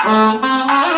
Ah, ah, ah.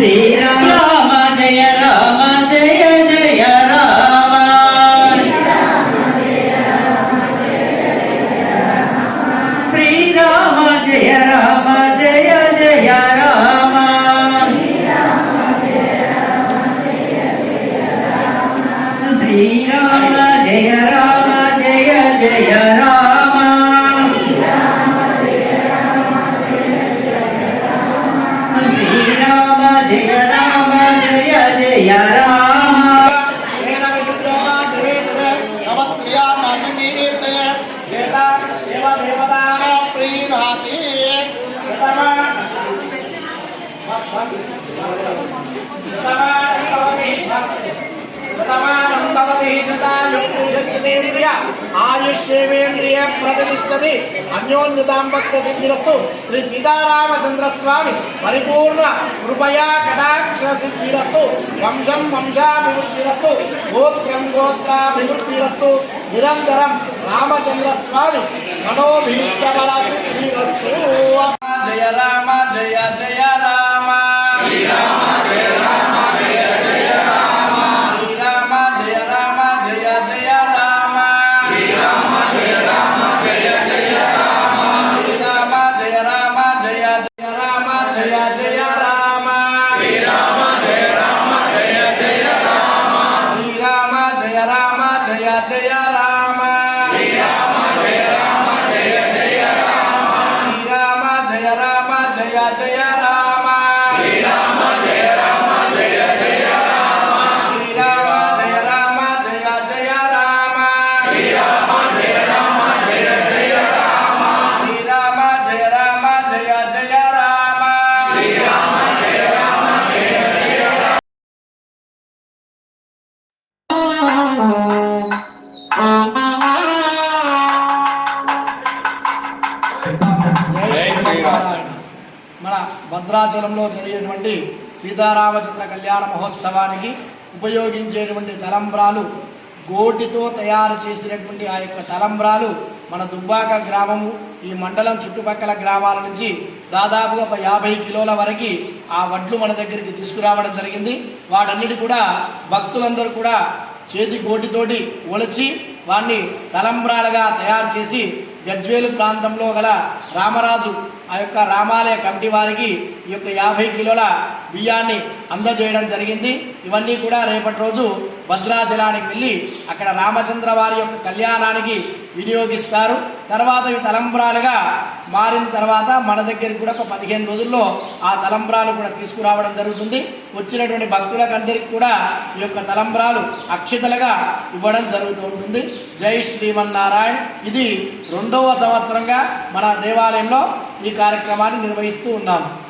ver நிறைய ఆయుష్యేంద్రియ ప్రతిష్టది అన్యోన్యతాంబత్వ సిద్ధిరస్తు శ్రీ సీతారామచంద్ర స్వామి పరిపూర్ణ కృపయా కటాక్ష సిద్ధిరస్తు వంశం వంశాభివృద్ధిరస్తు గోత్రం గోత్రాభివృద్ధిరస్తు నిరంతరం రామచంద్ర స్వామి మనోభీష్టబల సిద్ధిరస్తు. జయ రామ జయ మన భద్రాచలంలో జరిగేటువంటి సీతారామచంద్ర కళ్యాణ మహోత్సవానికి ఉపయోగించేటువంటి తలంబ్రాలు గోటితో తయారు చేసినటువంటి ఆ యొక్క తలంబ్రాలు మన దుబ్బాక గ్రామము ఈ మండలం చుట్టుపక్కల గ్రామాల నుంచి దాదాపుగా ఒక యాభై కిలోల వరకు ఆ వడ్లు మన దగ్గరికి తీసుకురావడం జరిగింది. వాటన్నిటి కూడా భక్తులందరూ కూడా చేతి గోటితోటి ఒలిచి వాణ్ణి తలంబ్రాలుగా తయారు చేసి గజ్వేలు ప్రాంతంలో గల రామరాజు ఆ యొక్క రామాలయ కమిటీ వారికి ఈ యొక్క యాభై కిలోల బియ్యాన్ని అందజేయడం జరిగింది. ఇవన్నీ కూడా రేపటి రోజు భద్రాచలానికి వెళ్ళి అక్కడ రామచంద్ర వారి యొక్క కళ్యాణానికి వినియోగిస్తారు. తర్వాత ఇవి తలంబ్రాలుగా మారిన తర్వాత మన దగ్గరికి కూడా ఒక పదిహేను రోజుల్లో ఆ తలంబ్రాలు కూడా తీసుకురావడం జరుగుతుంది. వచ్చినటువంటి భక్తులకు అందరికీ కూడా ఈ యొక్క తలంబ్రాలు అక్షితలుగా ఇవ్వడం జరుగుతూ ఉంటుంది. జై శ్రీమన్నారాయణ. ఇది రెండవ సంవత్సరంగా మన దేవాలయంలో ఈ కార్యక్రమాన్ని నిర్వహిస్తూ ఉన్నాము.